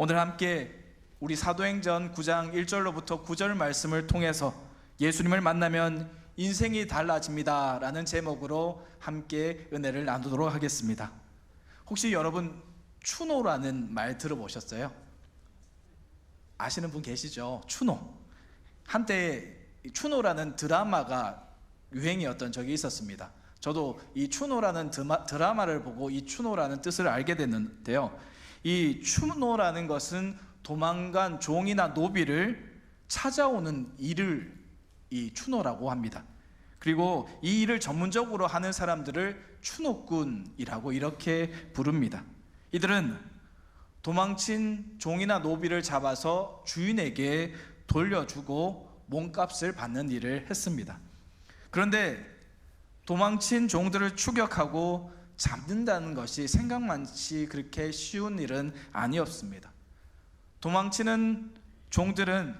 오늘 함께 우리 사도행전 9장 1절로부터 9절 말씀을 통해서 예수님을 만나면 인생이 달라집니다. 라는 제목으로 함께 은혜를 나누도록 하겠습니다. 혹시 여러분 추노라는 말 들어보셨어요? 아시는 분 계시죠? 추노. 한때 이 추노라는 드라마가 유행이었던 적이 있었습니다. 저도 이 추노라는 드라마를 보고 이 추노라는 뜻을 알게 됐는데요. 이 추노라는 것은 도망간 종이나 노비를 찾아오는 일을 이 추노라고 합니다. 그리고 이 일을 전문적으로 하는 사람들을 추노꾼이라고 이렇게 부릅니다. 이들은 도망친 종이나 노비를 잡아서 주인에게 돌려주고 몸값을 받는 일을 했습니다. 그런데 도망친 종들을 추격하고 잡는다는 것이 생각만치 그렇게 쉬운 일은 아니었습니다. 도망치는 종들은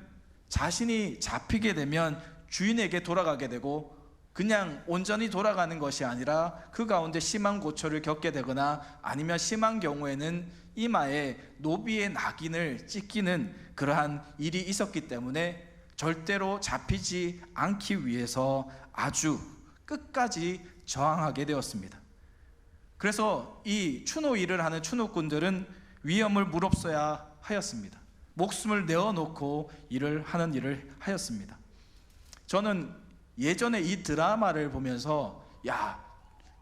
자신이 잡히게 되면 주인에게 돌아가게 되고 그냥 온전히 돌아가는 것이 아니라 그 가운데 심한 고초를 겪게 되거나 아니면 심한 경우에는 이마에 노비의 낙인을 찍히는 그러한 일이 있었기 때문에 절대로 잡히지 않기 위해서 아주 끝까지 저항하게 되었습니다. 그래서 이 추노 일을 하는 추노꾼들은 위험을 무릅써야 하였습니다. 목숨을 내어놓고 일을 하는 일을 하였습니다. 저는 예전에 이 드라마를 보면서 야,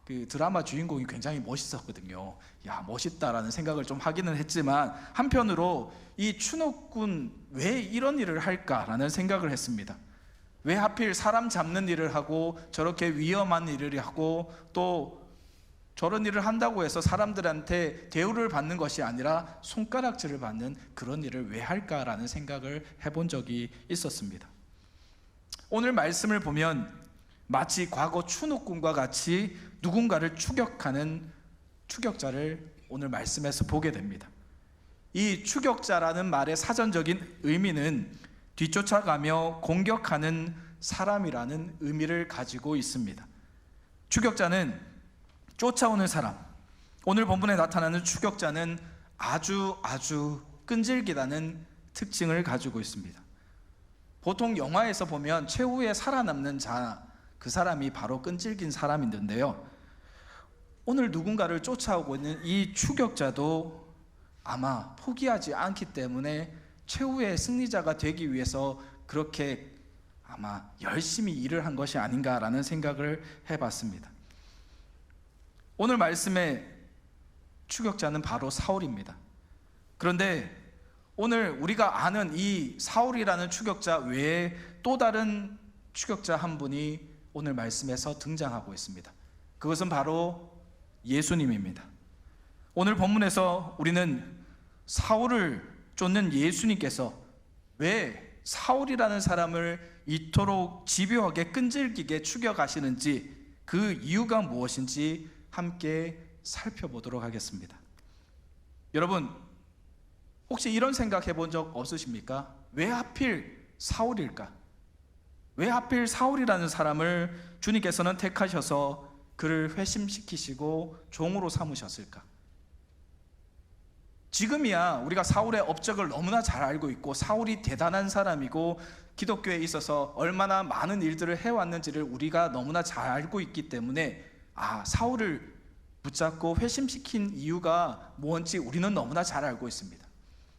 그 드라마 주인공이 굉장히 멋있었거든요. 야, 멋있다라는 생각을 좀 하기는 했지만 한편으로 이 추노꾼 왜 이런 일을 할까라는 생각을 했습니다. 왜 하필 사람 잡는 일을 하고 저렇게 위험한 일을 하고 또 저런 일을 한다고 해서 사람들한테 대우를 받는 것이 아니라 손가락질을 받는 그런 일을 왜 할까라는 생각을 해본 적이 있었습니다. 오늘 말씀을 보면 마치 과거 추노꾼과 같이 누군가를 추격하는 추격자를 오늘 말씀에서 보게 됩니다. 이 추격자라는 말의 사전적인 의미는 뒤쫓아가며 공격하는 사람이라는 의미를 가지고 있습니다. 추격자는 쫓아오는 사람. 오늘 본문에 나타나는 추격자는 아주 아주 끈질기다는 특징을 가지고 있습니다. 보통 영화에서 보면 최후에 살아남는 자, 그 사람이 바로 끈질긴 사람인데요. 오늘 누군가를 쫓아오고 있는 이 추격자도 아마 포기하지 않기 때문에 최후의 승리자가 되기 위해서 그렇게 아마 열심히 일을 한 것이 아닌가라는 생각을 해봤습니다. 오늘 말씀의 추격자는 바로 사울입니다. 그런데 오늘 우리가 아는 이 사울이라는 추격자 외에 또 다른 추격자 한 분이 오늘 말씀에서 등장하고 있습니다. 그것은 바로 예수님입니다. 오늘 본문에서 우리는 사울을 쫓는 예수님께서 왜 사울이라는 사람을 이토록 집요하게 끈질기게 추격하시는지 그 이유가 무엇인지 함께 살펴보도록 하겠습니다. 여러분, 혹시 이런 생각 해 본 적 없으십니까? 왜 하필 사울일까? 왜 하필 사울이라는 사람을 주님께서는 택하셔서 그를 회심시키시고 종으로 삼으셨을까? 지금이야 우리가 사울의 업적을 너무나 잘 알고 있고 사울이 대단한 사람이고 기독교에 있어서 얼마나 많은 일들을 해왔는지를 우리가 너무나 잘 알고 있기 때문에 아 사울을 붙잡고 회심시킨 이유가 뭔지 우리는 너무나 잘 알고 있습니다.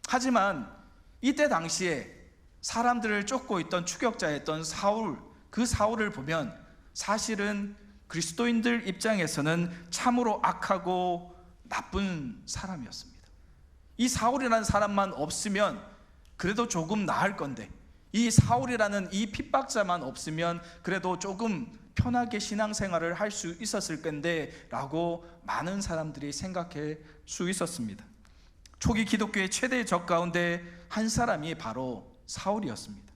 하지만 이때 당시에 사람들을 쫓고 있던 추격자였던 사울 그 사울을 보면 사실은 그리스도인들 입장에서는 참으로 악하고 나쁜 사람이었습니다. 이 사울이라는 사람만 없으면 그래도 조금 나을 건데 이 사울이라는 이 핍박자만 없으면 그래도 조금 편하게 신앙생활을 할 수 있었을 건데 라고 많은 사람들이 생각할 수 있었습니다. 초기 기독교의 최대의 적 가운데 한 사람이 바로 사울이었습니다.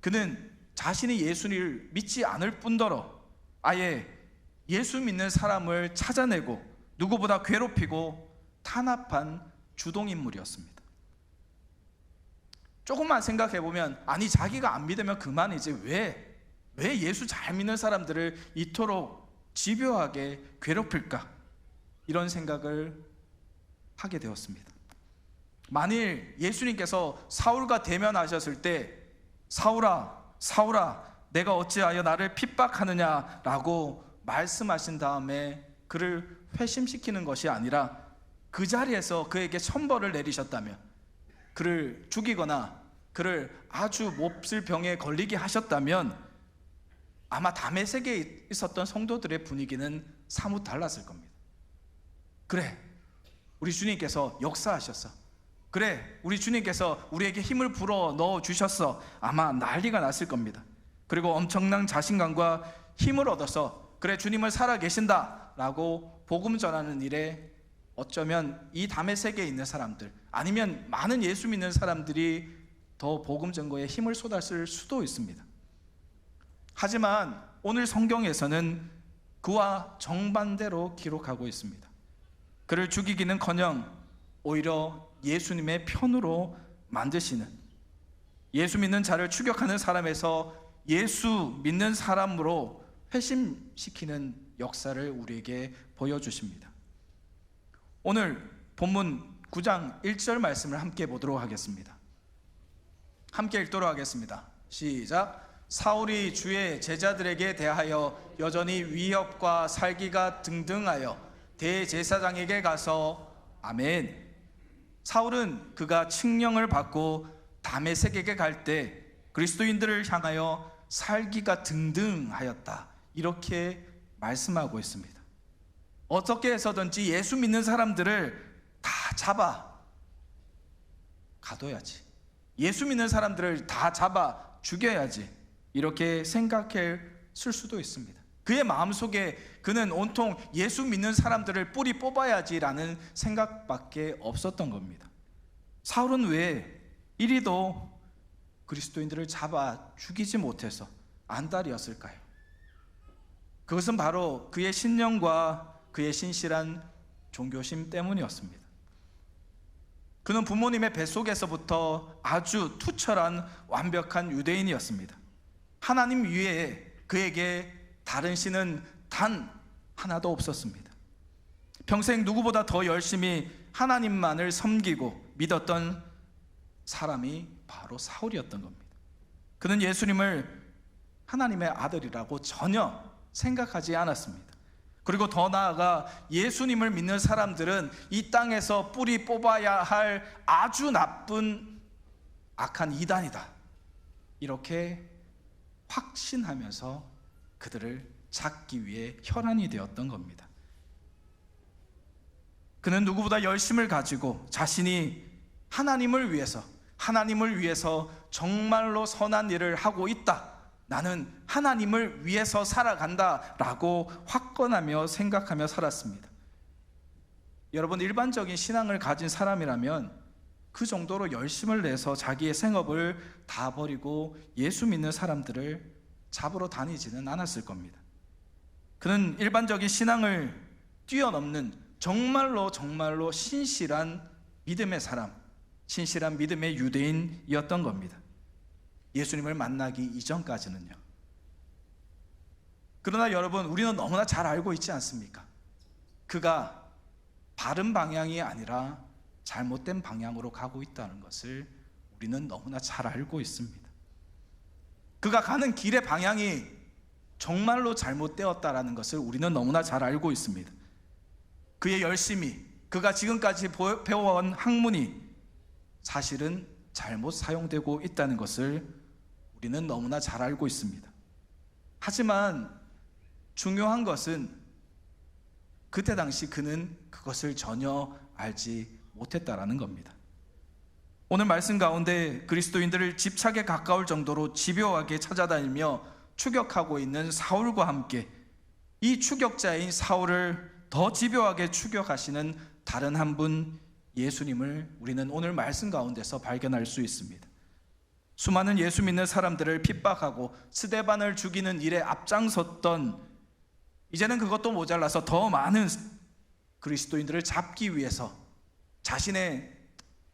그는 자신이 예수를 믿지 않을 뿐더러 아예 예수 믿는 사람을 찾아내고 누구보다 괴롭히고 탄압한 주동인물이었습니다. 조금만 생각해 보면 아니 자기가 안 믿으면 그만이지 왜 왜 예수 잘 믿는 사람들을 이토록 집요하게 괴롭힐까 이런 생각을 하게 되었습니다. 만일 예수님께서 사울과 대면하셨을 때 사울아 사울아 내가 어찌하여 나를 핍박하느냐라고 말씀하신 다음에 그를 회심시키는 것이 아니라 그 자리에서 그에게 천벌을 내리셨다면 그를 죽이거나 그를 아주 몹쓸 병에 걸리게 하셨다면 아마 담에색에 있었던 성도들의 분위기는 사뭇 달랐을 겁니다. 그래, 우리 주님께서 역사하셨어. 그래, 우리 주님께서 우리에게 힘을 불어 넣어 주셨어. 아마 난리가 났을 겁니다. 그리고 엄청난 자신감과 힘을 얻어서 그래 주님을 살아 계신다라고 복음 전하는 일에 어쩌면 이 담의 세계에 있는 사람들 아니면 많은 예수 믿는 사람들이 더 복음 전거에 힘을 쏟았을 수도 있습니다. 하지만 오늘 성경에서는 그와 정반대로 기록하고 있습니다. 그를 죽이기는 커녕 오히려 예수님의 편으로 만드시는 예수 믿는 자를 추격하는 사람에서 예수 믿는 사람으로 회심시키는 역사를 우리에게 보여주십니다. 오늘 본문 9장 1절 말씀을 함께 보도록 하겠습니다. 함께 읽도록 하겠습니다. 시작. 사울이 주의 제자들에게 대하여 여전히 위협과 살기가 등등하여 대제사장에게 가서 아멘. 사울은 그가 칙령을 받고 다메섹에게 갈 때 그리스도인들을 향하여 살기가 등등하였다. 이렇게 말씀하고 있습니다. 어떻게 해서든지 예수 믿는 사람들을 다 잡아 가둬야지. 예수 믿는 사람들을 다 잡아 죽여야지. 이렇게 생각해 쓸 수도 있습니다. 그의 마음속에 그는 온통 예수 믿는 사람들을 뿌리 뽑아야지라는 생각밖에 없었던 겁니다. 사울은 왜 이리도 그리스도인들을 잡아 죽이지 못해서 안달이었을까요? 그것은 바로 그의 신령과 그의 신실한 종교심 때문이었습니다. 그는 부모님의 뱃속에서부터 아주 투철한 완벽한 유대인이었습니다. 하나님 위에 그에게 다른 신은 단 하나도 없었습니다. 평생 누구보다 더 열심히 하나님만을 섬기고 믿었던 사람이 바로 사울이었던 겁니다. 그는 예수님을 하나님의 아들이라고 전혀 생각하지 않았습니다. 그리고 더 나아가 예수님을 믿는 사람들은 이 땅에서 뿌리 뽑아야 할 아주 나쁜 악한 이단이다. 이렇게 확신하면서 그들을 찾기 위해 혈안이 되었던 겁니다. 그는 누구보다 열심을 가지고 자신이 하나님을 위해서, 하나님을 위해서 정말로 선한 일을 하고 있다. 나는 하나님을 위해서 살아간다. 라고 확건하며 생각하며 살았습니다. 여러분, 일반적인 신앙을 가진 사람이라면 그 정도로 열심을 내서 자기의 생업을 다 버리고 예수 믿는 사람들을 잡으러 다니지는 않았을 겁니다. 그는 일반적인 신앙을 뛰어넘는 정말로 정말로 신실한 믿음의 사람, 신실한 믿음의 유대인이었던 겁니다. 예수님을 만나기 이전까지는요. 그러나 여러분, 우리는 너무나 잘 알고 있지 않습니까? 그가 바른 방향이 아니라 잘못된 방향으로 가고 있다는 것을 우리는 너무나 잘 알고 있습니다. 그가 가는 길의 방향이 정말로 잘못되었다라는 것을 우리는 너무나 잘 알고 있습니다. 그의 열심이, 그가 지금까지 배워온 학문이 사실은 잘못 사용되고 있다는 것을 우리는 너무나 잘 알고 있습니다. 하지만 중요한 것은 그때 당시 그는 그것을 전혀 알지 못했다라는 겁니다. 오늘 말씀 가운데 그리스도인들을 집착에 가까울 정도로 집요하게 찾아다니며 추격하고 있는 사울과 함께 이 추격자인 사울을 더 집요하게 추격하시는 다른 한 분 예수님을 우리는 오늘 말씀 가운데서 발견할 수 있습니다. 수많은 예수 믿는 사람들을 핍박하고 스데반을 죽이는 일에 앞장섰던 이제는 그것도 모자라서 더 많은 그리스도인들을 잡기 위해서 자신의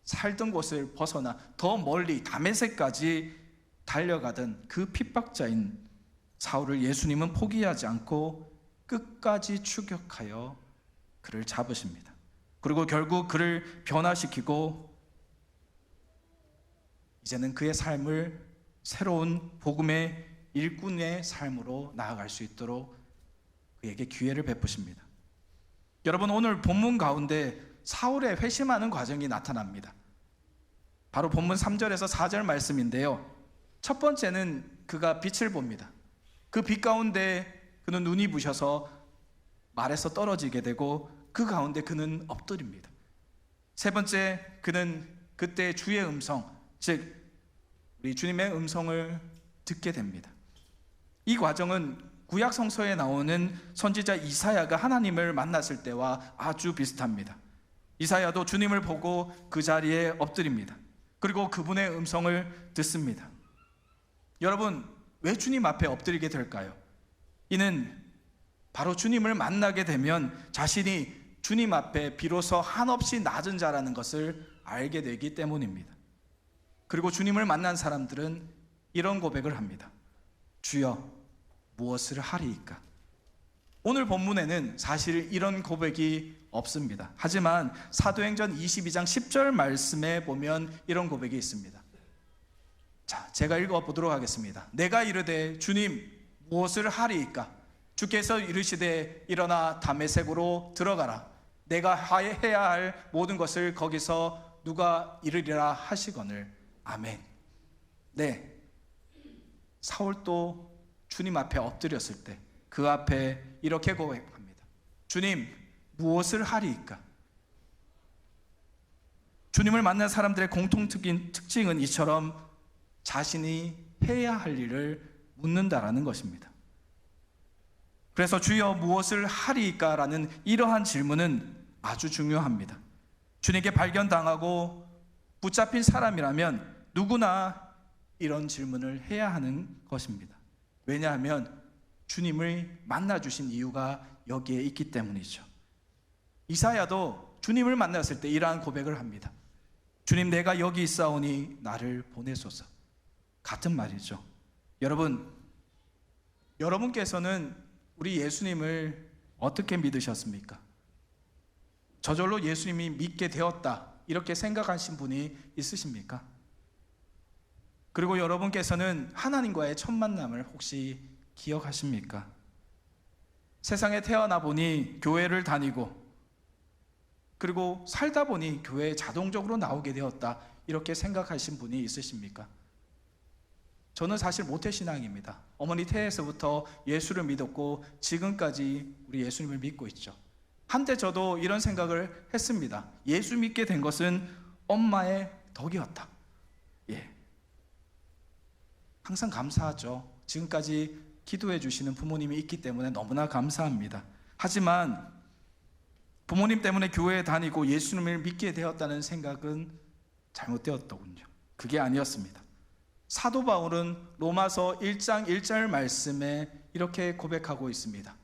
살던 곳을 벗어나 더 멀리 다메섹까지 달려가던 그 핍박자인 사울을 예수님은 포기하지 않고 끝까지 추격하여 그를 잡으십니다. 그리고 결국 그를 변화시키고 이제는 그의 삶을 새로운 복음의 일꾼의 삶으로 나아갈 수 있도록 그에게 기회를 베푸십니다. 여러분 오늘 본문 가운데 사울의 회심하는 과정이 나타납니다. 바로 본문 3절에서 4절 말씀인데요. 첫 번째는 그가 빛을 봅니다. 그 빛 가운데 그는 눈이 부셔서 말에서 떨어지게 되고 그 가운데 그는 엎드립니다. 세 번째 그는 그때 주의 음성 즉 우리 주님의 음성을 듣게 됩니다. 이 과정은 구약 성서에 나오는 선지자 이사야가 하나님을 만났을 때와 아주 비슷합니다. 이사야도 주님을 보고 그 자리에 엎드립니다. 그리고 그분의 음성을 듣습니다. 여러분, 왜 주님 앞에 엎드리게 될까요? 이는 바로 주님을 만나게 되면 자신이 주님 앞에 비로소 한없이 낮은 자라는 것을 알게 되기 때문입니다. 그리고 주님을 만난 사람들은 이런 고백을 합니다. 주여, 무엇을 하리이까? 오늘 본문에는 사실 이런 고백이 없습니다. 하지만 사도행전 22장 10절 말씀에 보면 이런 고백이 있습니다. 자, 제가 읽어 보도록 하겠습니다. 내가 이르되 주님 무엇을 하리이까? 주께서 이르시되 일어나 담에색으로 들어가라. 내가 해야 할 모든 것을 거기서 누가 이르리라 하시거늘. 아멘. 네. 사울도 주님 앞에 엎드렸을 때 그 앞에 이렇게 고백합니다. 주님, 무엇을 하리이까? 주님을 만난 사람들의 공통 특징은 이처럼 자신이 해야 할 일을 묻는다라는 것입니다. 그래서 주여 무엇을 하리이까라는 이러한 질문은 아주 중요합니다. 주님께 발견당하고 붙잡힌 사람이라면 누구나 이런 질문을 해야 하는 것입니다. 왜냐하면 주님을 만나 주신 이유가 여기에 있기 때문이죠. 이사야도 주님을 만났을 때 이러한 고백을 합니다. 주님 내가 여기 있사오니 나를 보내소서. 같은 말이죠. 여러분 여러분께서는 우리 예수님을 어떻게 믿으셨습니까? 저절로 예수님이 믿게 되었다. 이렇게 생각하신 분이 있으십니까? 그리고 여러분께서는 하나님과의 첫 만남을 혹시 기억하십니까? 세상에 태어나 보니 교회를 다니고 그리고 살다 보니 교회에 자동적으로 나오게 되었다. 이렇게 생각하신 분이 있으십니까? 저는 사실 모태신앙입니다. 어머니 태에서부터 예수를 믿었고 지금까지 우리 예수님을 믿고 있죠. 한때 저도 이런 생각을 했습니다. 예수 믿게 된 것은 엄마의 덕이었다. 예. 항상 감사하죠. 지금까지 기도해 주시는 부모님이 있기 때문에 너무나 감사합니다. 하지만 부모님 때문에 교회에 다니고 예수님을 믿게 되었다는 생각은 잘못되었더군요. 그게 아니었습니다. 사도 바울은 로마서 1장 1절 말씀에 이렇게 고백하고 있습니다.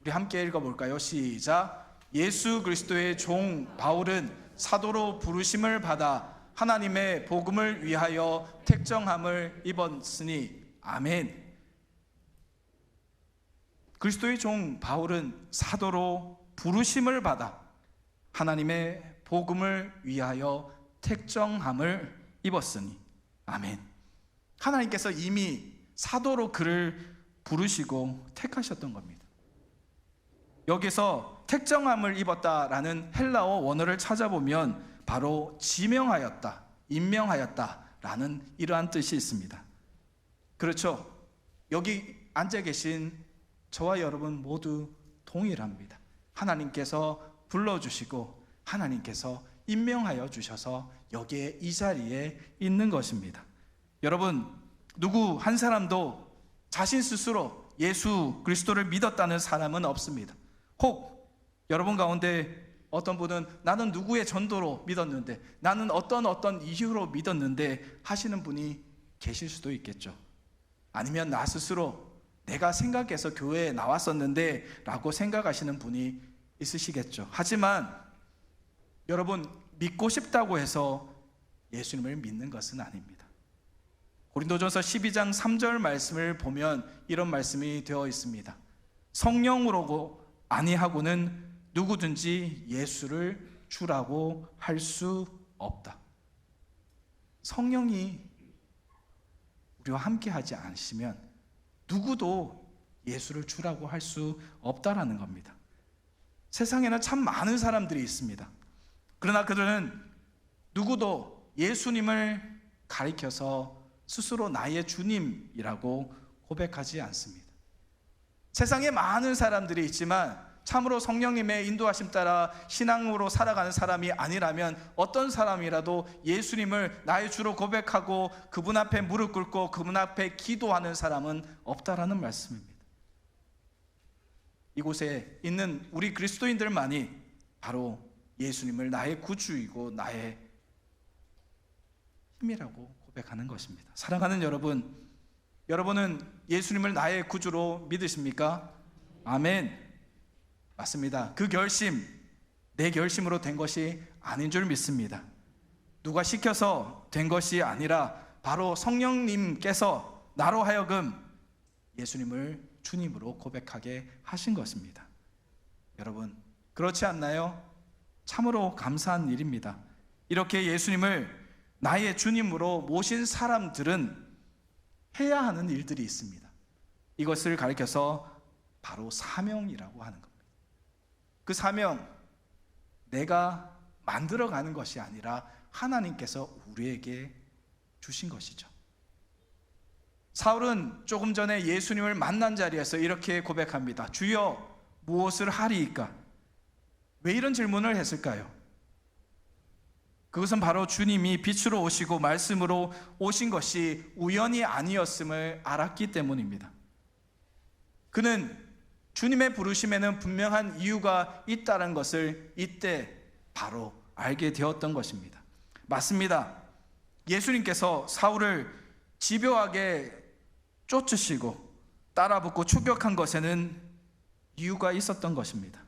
우리 함께 읽어볼까요? 시작. 예수 그리스도의 종 바울은 사도로 부르심을 받아 하나님의 복음을 위하여 택정함을 입었으니 아멘. 그리스도의 종 바울은 사도로 부르심을 받아 하나님의 복음을 위하여 택정함을 입었으니 아멘. 하나님께서 이미 사도로 그를 부르시고 택하셨던 겁니다. 여기서 택정함을 입었다라는 헬라어 원어를 찾아보면 바로 지명하였다, 임명하였다라는 이러한 뜻이 있습니다. 그렇죠. 여기 앉아 계신 저와 여러분 모두 동일합니다. 하나님께서 불러주시고 하나님께서 임명하여 주셔서 여기에 이 자리에 있는 것입니다. 여러분, 누구 한 사람도 자신 스스로 예수 그리스도를 믿었다는 사람은 없습니다. 혹 여러분 가운데 어떤 분은 나는 누구의 전도로 믿었는데 나는 어떤 어떤 이유로 믿었는데 하시는 분이 계실 수도 있겠죠. 아니면 나 스스로 내가 생각해서 교회에 나왔었는데 라고 생각하시는 분이 있으시겠죠. 하지만 여러분 믿고 싶다고 해서 예수님을 믿는 것은 아닙니다. 고린도전서 12장 3절 말씀을 보면 이런 말씀이 되어 있습니다. 성령으로 아니하고는 누구든지 예수를 주라고 할 수 없다. 성령이 우리와 함께 하지 않으시면 누구도 예수를 주라고 할 수 없다라는 겁니다. 세상에는 참 많은 사람들이 있습니다. 그러나 그들은 누구도 예수님을 가리켜서 스스로 나의 주님이라고 고백하지 않습니다. 세상에 많은 사람들이 있지만 참으로 성령님의 인도하심 따라 신앙으로 살아가는 사람이 아니라면 어떤 사람이라도 예수님을 나의 주로 고백하고 그분 앞에 무릎 꿇고 그분 앞에 기도하는 사람은 없다라는 말씀입니다. 이곳에 있는 우리 그리스도인들만이 바로 예수님을 나의 구주이고 나의 힘이라고 고백하는 것입니다. 사랑하는 여러분, 여러분은 예수님을 나의 구주로 믿으십니까? 아멘. 맞습니다. 그 결심, 내 결심으로 된 것이 아닌 줄 믿습니다. 누가 시켜서 된 것이 아니라 바로 성령님께서 나로 하여금 예수님을 주님으로 고백하게 하신 것입니다. 여러분, 그렇지 않나요? 참으로 감사한 일입니다. 이렇게 예수님을 나의 주님으로 모신 사람들은 해야 하는 일들이 있습니다. 이것을 가리켜서 바로 사명이라고 하는 겁니다. 그 사명, 내가 만들어 가는 것이 아니라 하나님께서 우리에게 주신 것이죠. 사울은 조금 전에 예수님을 만난 자리에서 이렇게 고백합니다. 주여, 무엇을 하리이까? 왜 이런 질문을 했을까요? 그것은 바로 주님이 빛으로 오시고 말씀으로 오신 것이 우연이 아니었음을 알았기 때문입니다. 그는 주님의 부르심에는 분명한 이유가 있다는 것을 이때 바로 알게 되었던 것입니다. 맞습니다. 예수님께서 사울을 집요하게 쫓으시고 따라붙고 추격한 것에는 이유가 있었던 것입니다.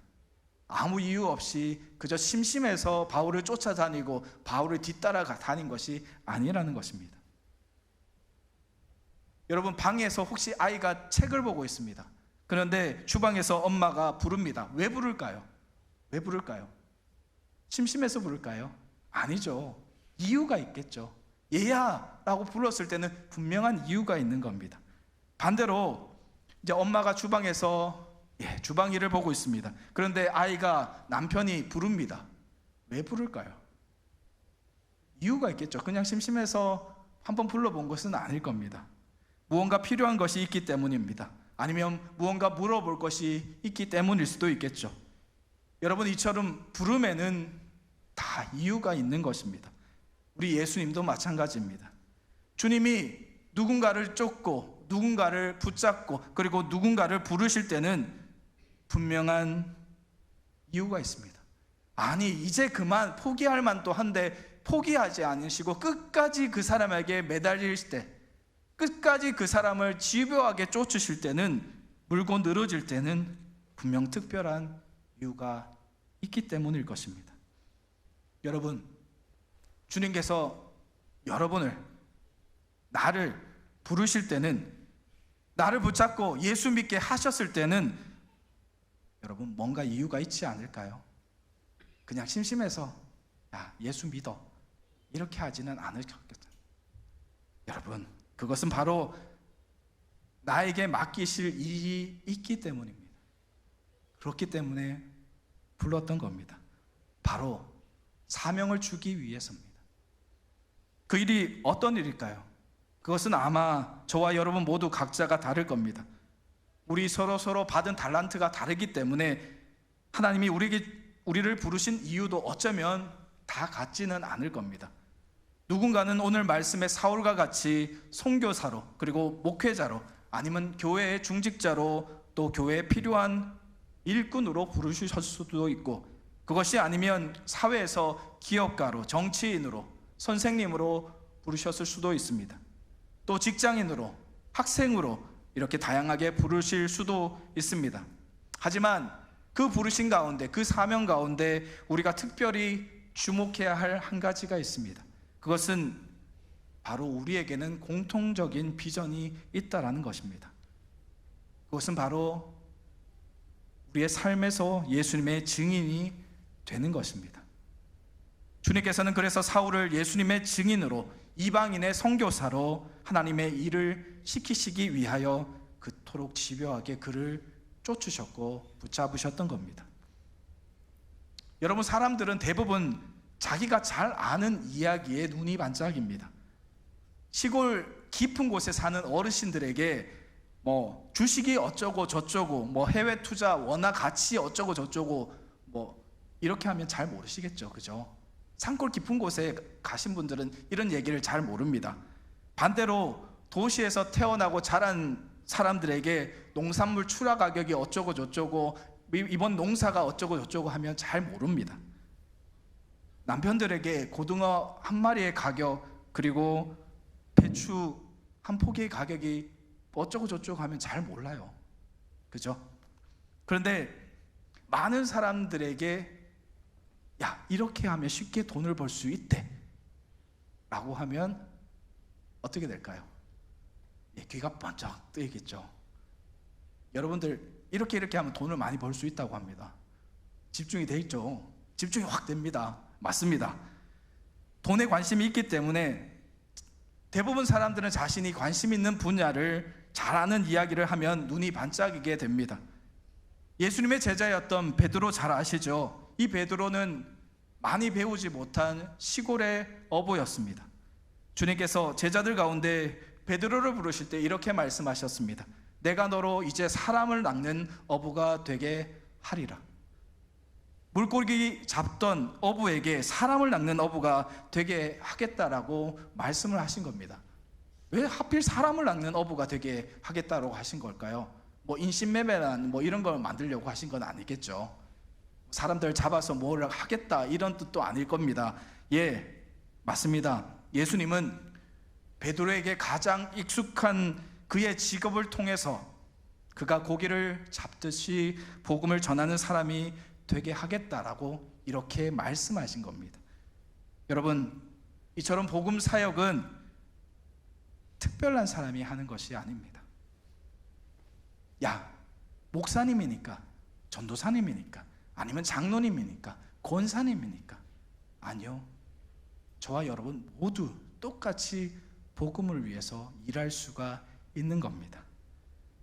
아무 이유 없이 그저 심심해서 바울을 쫓아다니고 바울을 뒤따라 다닌 것이 아니라는 것입니다. 여러분 방에서 혹시 아이가 책을 보고 있습니다. 그런데 주방에서 엄마가 부릅니다. 왜 부를까요? 왜 부를까요? 심심해서 부를까요? 아니죠. 이유가 있겠죠. 얘야! 라고 불렀을 때는 분명한 이유가 있는 겁니다. 반대로 이제 엄마가 주방에서 예, 주방 일을 보고 있습니다. 그런데 아이가 남편이 부릅니다. 왜 부를까요? 이유가 있겠죠. 그냥 심심해서 한번 불러본 것은 아닐 겁니다. 무언가 필요한 것이 있기 때문입니다. 아니면 무언가 물어볼 것이 있기 때문일 수도 있겠죠. 여러분, 이처럼 부름에는 다 이유가 있는 것입니다. 우리 예수님도 마찬가지입니다. 주님이 누군가를 쫓고 누군가를 붙잡고 그리고 누군가를 부르실 때는 분명한 이유가 있습니다. 아니, 이제 그만 포기할 만도 한데 포기하지 않으시고 끝까지 그 사람에게 매달릴 때, 끝까지 그 사람을 집요하게 쫓으실 때는 물고 늘어질 때는 분명 특별한 이유가 있기 때문일 것입니다. 여러분, 주님께서 여러분을 나를 부르실 때는 나를 붙잡고 예수 믿게 하셨을 때는 여러분 뭔가 이유가 있지 않을까요? 그냥 심심해서 야 예수 믿어 이렇게 하지는 것같아요 여러분 그것은 바로 나에게 맡기실 일이 있기 때문입니다. 그렇기 때문에 불렀던 겁니다. 바로 사명을 주기 위해서입니다. 그 일이 어떤 일일까요? 그것은 아마 저와 여러분 모두 각자가 다를 겁니다. 우리 서로 서로 받은 달란트가 다르기 때문에 하나님이 우리에게 우리를 부르신 이유도 어쩌면 다 같지는 않을 겁니다. 누군가는 오늘 말씀의 사울과 같이 선교사로 그리고 목회자로 아니면 교회의 중직자로 또 교회에 필요한 일꾼으로 부르셨을 수도 있고 그것이 아니면 사회에서 기업가로 정치인으로 선생님으로 부르셨을 수도 있습니다. 또 직장인으로 학생으로 이렇게 다양하게 부르실 수도 있습니다. 하지만 그 부르신 가운데, 그 사명 가운데 우리가 특별히 주목해야 할 한 가지가 있습니다. 그것은 바로 우리에게는 공통적인 비전이 있다라는 것입니다. 그것은 바로 우리의 삶에서 예수님의 증인이 되는 것입니다. 주님께서는 그래서 사울을 예수님의 증인으로 이방인의 선교사로 하나님의 일을 시키시기 위하여 그토록 집요하게 그를 쫓으셨고 붙잡으셨던 겁니다. 여러분 사람들은 대부분 자기가 잘 아는 이야기에 눈이 반짝입니다. 시골 깊은 곳에 사는 어르신들에게 뭐 주식이 어쩌고 저쩌고 뭐 해외 투자 원화 가치 어쩌고 저쩌고 뭐 이렇게 하면 잘 모르시겠죠. 그죠? 산골 깊은 곳에 가신 분들은 이런 얘기를 잘 모릅니다. 반대로 도시에서 태어나고 자란 사람들에게 농산물 출하 가격이 어쩌고 저쩌고 이번 농사가 어쩌고 저쩌고 하면 잘 모릅니다. 남편들에게 고등어 한 마리의 가격 그리고 배추 한 포기의 가격이 어쩌고 저쩌고 하면 잘 몰라요. 그죠? 그런데 많은 사람들에게 야, 이렇게 하면 쉽게 돈을 벌 수 있대. 라고 하면 어떻게 될까요? 예, 귀가 번쩍 뜨이겠죠. 여러분들 이렇게 이렇게 하면 돈을 많이 벌 수 있다고 합니다. 집중이 돼 있죠. 집중이 확 됩니다. 맞습니다. 돈에 관심이 있기 때문에 대부분 사람들은 자신이 관심 있는 분야를 잘 아는 이야기를 하면 눈이 반짝이게 됩니다. 예수님의 제자였던 베드로 잘 아시죠? 이 베드로는 많이 배우지 못한 시골의 어부였습니다. 주님께서 제자들 가운데 베드로를 부르실 때 이렇게 말씀하셨습니다. 내가 너로 이제 사람을 낚는 어부가 되게 하리라. 물고기 잡던 어부에게 사람을 낚는 어부가 되게 하겠다라고 말씀을 하신 겁니다. 왜 하필 사람을 낚는 어부가 되게 하겠다라고 하신 걸까요? 뭐 인신매매란 뭐 이런 걸 만들려고 하신 건 아니겠죠. 사람들 잡아서 뭘 하겠다 이런 뜻도 아닐 겁니다. 예, 맞습니다. 예수님은 베드로에게 가장 익숙한 그의 직업을 통해서 그가 고기를 잡듯이 복음을 전하는 사람이 되게 하겠다라고 이렇게 말씀하신 겁니다. 여러분, 이처럼 복음 사역은 특별한 사람이 하는 것이 아닙니다. 야, 목사님이니까, 전도사님이니까, 아니면 장로님이니까, 권사님이니까. 아니요. 저와 여러분 모두 똑같이 복음을 위해서 일할 수가 있는 겁니다.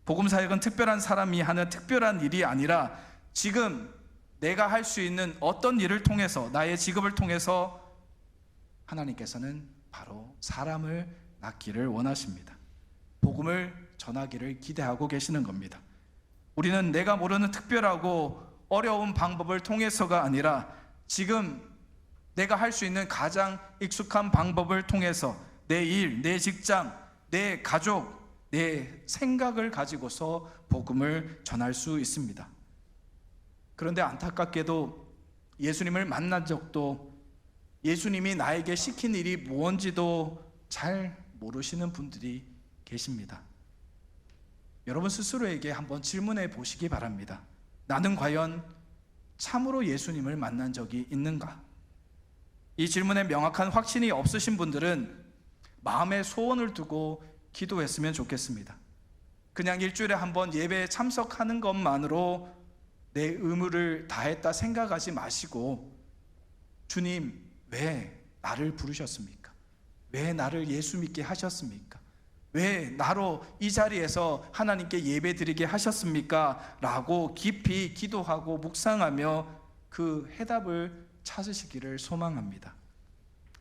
복음 사역은 특별한 사람이 하는 특별한 일이 아니라 지금 내가 할 수 있는 어떤 일을 통해서 나의 직업을 통해서 하나님께서는 바로 사람을 낳기를 원하십니다. 복음을 전하기를 기대하고 계시는 겁니다. 우리는 내가 모르는 특별하고 어려운 방법을 통해서가 아니라 지금 내가 할 수 있는 가장 익숙한 방법을 통해서 내 일, 내 직장, 내 가족, 내 생각을 가지고서 복음을 전할 수 있습니다. 그런데 안타깝게도 예수님을 만난 적도 예수님이 나에게 시킨 일이 무언지도 잘 모르시는 분들이 계십니다. 여러분 스스로에게 한번 질문해 보시기 바랍니다. 나는 과연 참으로 예수님을 만난 적이 있는가? 이 질문에 명확한 확신이 없으신 분들은 마음의 소원을 두고 기도했으면 좋겠습니다. 그냥 일주일에 한 번 예배에 참석하는 것만으로 내 의무를 다했다 생각하지 마시고 주님 왜 나를 부르셨습니까? 왜 나를 예수 믿게 하셨습니까? 왜 나로 이 자리에서 하나님께 예배 드리게 하셨습니까? 라고 깊이 기도하고 묵상하며 그 해답을 찾으시기를 소망합니다.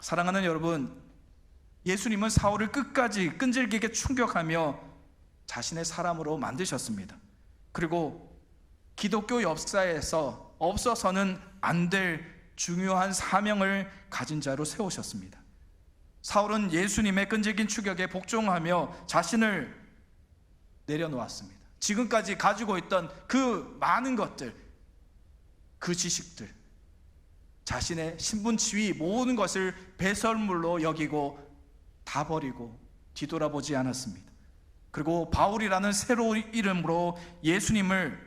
사랑하는 여러분, 예수님은 사울을 끝까지 끈질기게 충격하며 자신의 사람으로 만드셨습니다. 그리고 기독교 역사에서 없어서는 안 될 중요한 사명을 가진 자로 세우셨습니다. 사울은 예수님의 끈질긴 추격에 복종하며 자신을 내려놓았습니다. 지금까지 가지고 있던 그 많은 것들, 그 지식들, 자신의 신분 지위 모든 것을 배설물로 여기고 다 버리고 뒤돌아보지 않았습니다. 그리고 바울이라는 새로운 이름으로 예수님을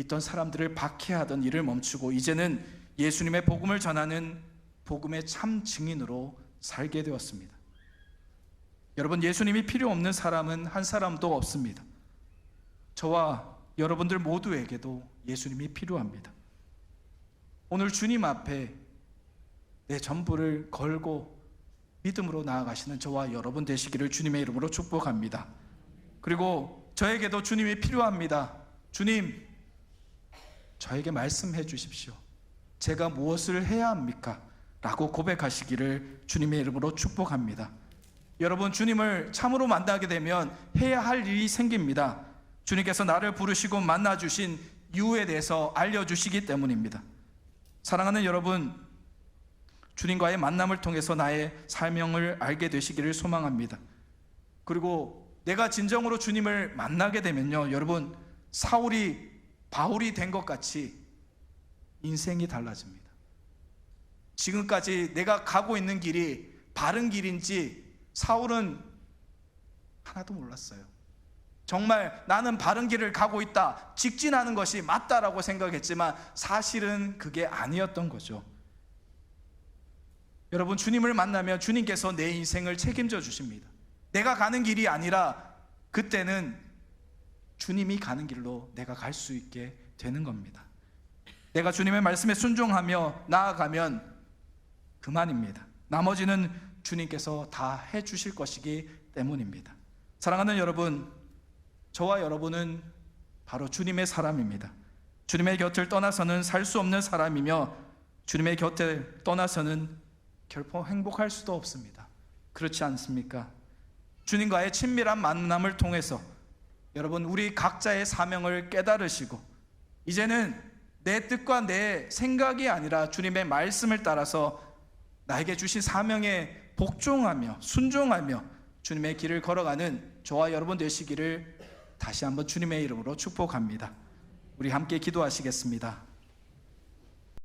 믿던 사람들을 박해하던 일을 멈추고 이제는 예수님의 복음을 전하는 복음의 참 증인으로 살게 되었습니다. 여러분, 예수님이 필요 없는 사람은 한 사람도 없습니다. 저와 여러분들 모두에게도 예수님이 필요합니다. 오늘 주님 앞에 내 전부를 걸고 믿음으로 나아가시는 저와 여러분 되시기를 주님의 이름으로 축복합니다. 그리고 저에게도 주님이 필요합니다. 주님, 저에게 말씀해 주십시오. 제가 무엇을 해야 합니까? 라고 고백하시기를 주님의 이름으로 축복합니다. 여러분, 주님을 참으로 만나게 되면 해야 할 일이 생깁니다. 주님께서 나를 부르시고 만나 주신 이유에 대해서 알려주시기 때문입니다. 사랑하는 여러분, 주님과의 만남을 통해서 나의 사명을 알게 되시기를 소망합니다. 그리고 내가 진정으로 주님을 만나게 되면요, 여러분, 사울이 바울이 된 것 같이 인생이 달라집니다. 지금까지 내가 가고 있는 길이 바른 길인지 사울은 하나도 몰랐어요. 정말 나는 바른 길을 가고 있다. 직진하는 것이 맞다라고 생각했지만 사실은 그게 아니었던 거죠. 여러분, 주님을 만나면 주님께서 내 인생을 책임져 주십니다. 내가 가는 길이 아니라 그때는 주님이 가는 길로 내가 갈 수 있게 되는 겁니다. 내가 주님의 말씀에 순종하며 나아가면 그만입니다. 나머지는 주님께서 다 해 주실 것이기 때문입니다. 사랑하는 여러분, 저와 여러분은 바로 주님의 사람입니다. 주님의 곁을 떠나서는 살 수 없는 사람이며 주님의 곁을 떠나서는 결코 행복할 수도 없습니다. 그렇지 않습니까? 주님과의 친밀한 만남을 통해서 여러분 우리 각자의 사명을 깨달으시고 이제는 내 뜻과 내 생각이 아니라 주님의 말씀을 따라서 나에게 주신 사명에 복종하며 순종하며 주님의 길을 걸어가는 저와 여러분 되시기를 다시 한번 주님의 이름으로 축복합니다. 우리 함께 기도하시겠습니다.